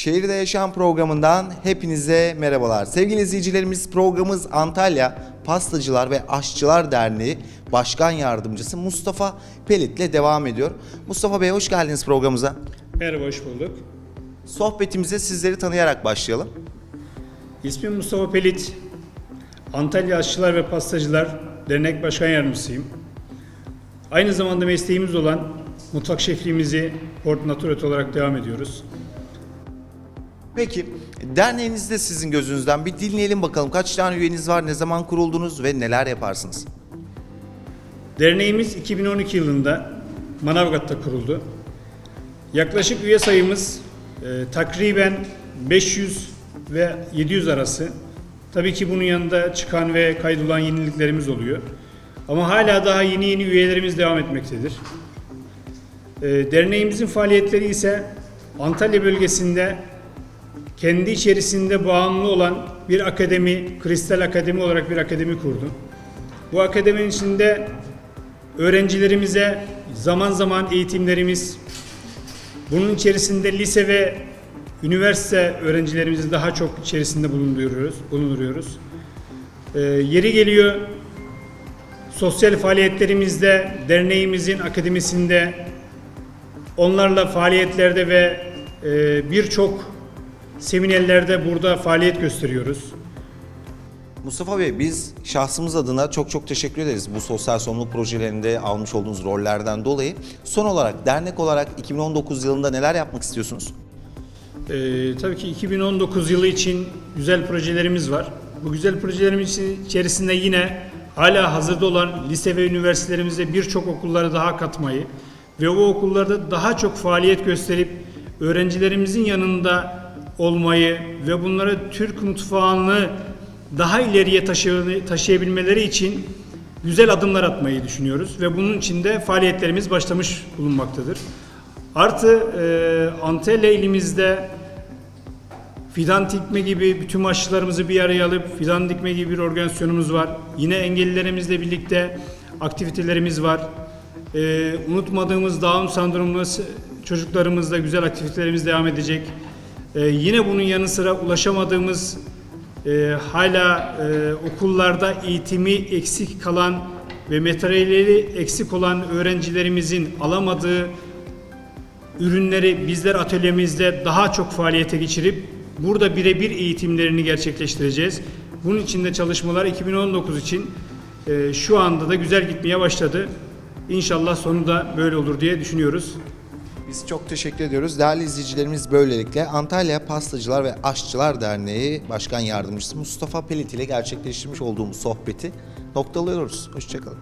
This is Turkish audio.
Şehirde Yaşam programından hepinize merhabalar. Sevgili izleyicilerimiz programımız Antalya Pastacılar ve Aşçılar Derneği Başkan Yardımcısı Mustafa Pelit ile devam ediyor. Mustafa Bey hoş geldiniz programımıza. Merhaba, hoş bulduk. Sohbetimize sizleri tanıyarak başlayalım. İsmim Mustafa Pelit. Antalya Aşçılar ve Pastacılar Dernek Başkan Yardımcısıyım. Aynı zamanda mesleğimiz olan mutfak şefliğimizi Naturet olarak devam ediyoruz. Peki derneğinizde sizin gözünüzden bir dinleyelim bakalım kaç tane üyeniz var, ne zaman kuruldunuz ve neler yaparsınız? Derneğimiz 2012 yılında Manavgat'ta kuruldu. Yaklaşık üye sayımız e, takriben 500 ve 700 arası. Tabii ki bunun yanında çıkan ve kaydolan yeniliklerimiz oluyor. Ama hala daha yeni yeni üyelerimiz devam etmektedir. E, derneğimizin faaliyetleri ise Antalya bölgesinde kendi içerisinde bağımlı olan bir akademi, Kristal Akademi olarak bir akademi kurdu. Bu akademinin içinde öğrencilerimize zaman zaman eğitimlerimiz, bunun içerisinde lise ve üniversite öğrencilerimizi daha çok içerisinde bulunduruyoruz. bulunduruyoruz. Ee, yeri geliyor sosyal faaliyetlerimizde, derneğimizin akademisinde, onlarla faaliyetlerde ve e, birçok seminerlerde burada faaliyet gösteriyoruz. Mustafa Bey biz şahsımız adına çok çok teşekkür ederiz bu sosyal sorumluluk projelerinde almış olduğunuz rollerden dolayı. Son olarak dernek olarak 2019 yılında neler yapmak istiyorsunuz? Ee, tabii ki 2019 yılı için güzel projelerimiz var. Bu güzel projelerimiz içerisinde yine hala hazırda olan lise ve üniversitelerimize birçok okulları daha katmayı ve o okullarda daha çok faaliyet gösterip öğrencilerimizin yanında olmayı ve bunları Türk mutfağını daha ileriye taşı- taşıyabilmeleri için güzel adımlar atmayı düşünüyoruz ve bunun için de faaliyetlerimiz başlamış bulunmaktadır. Artı e, Antalya ilimizde fidan dikme gibi bütün aşılarımızı bir araya alıp fidan dikme gibi bir organizasyonumuz var. Yine engellilerimizle birlikte aktivitelerimiz var. E, unutmadığımız Down sendromlu çocuklarımızla güzel aktivitelerimiz devam edecek. E, yine bunun yanı sıra ulaşamadığımız e, hala e, okullarda eğitimi eksik kalan ve materyalleri eksik olan öğrencilerimizin alamadığı ürünleri bizler atölyemizde daha çok faaliyete geçirip burada birebir eğitimlerini gerçekleştireceğiz. Bunun için de çalışmalar 2019 için e, şu anda da güzel gitmeye başladı. İnşallah sonu da böyle olur diye düşünüyoruz. Biz çok teşekkür ediyoruz. Değerli izleyicilerimiz böylelikle Antalya Pastacılar ve Aşçılar Derneği Başkan Yardımcısı Mustafa Pelit ile gerçekleştirmiş olduğumuz sohbeti noktalıyoruz. Hoşçakalın.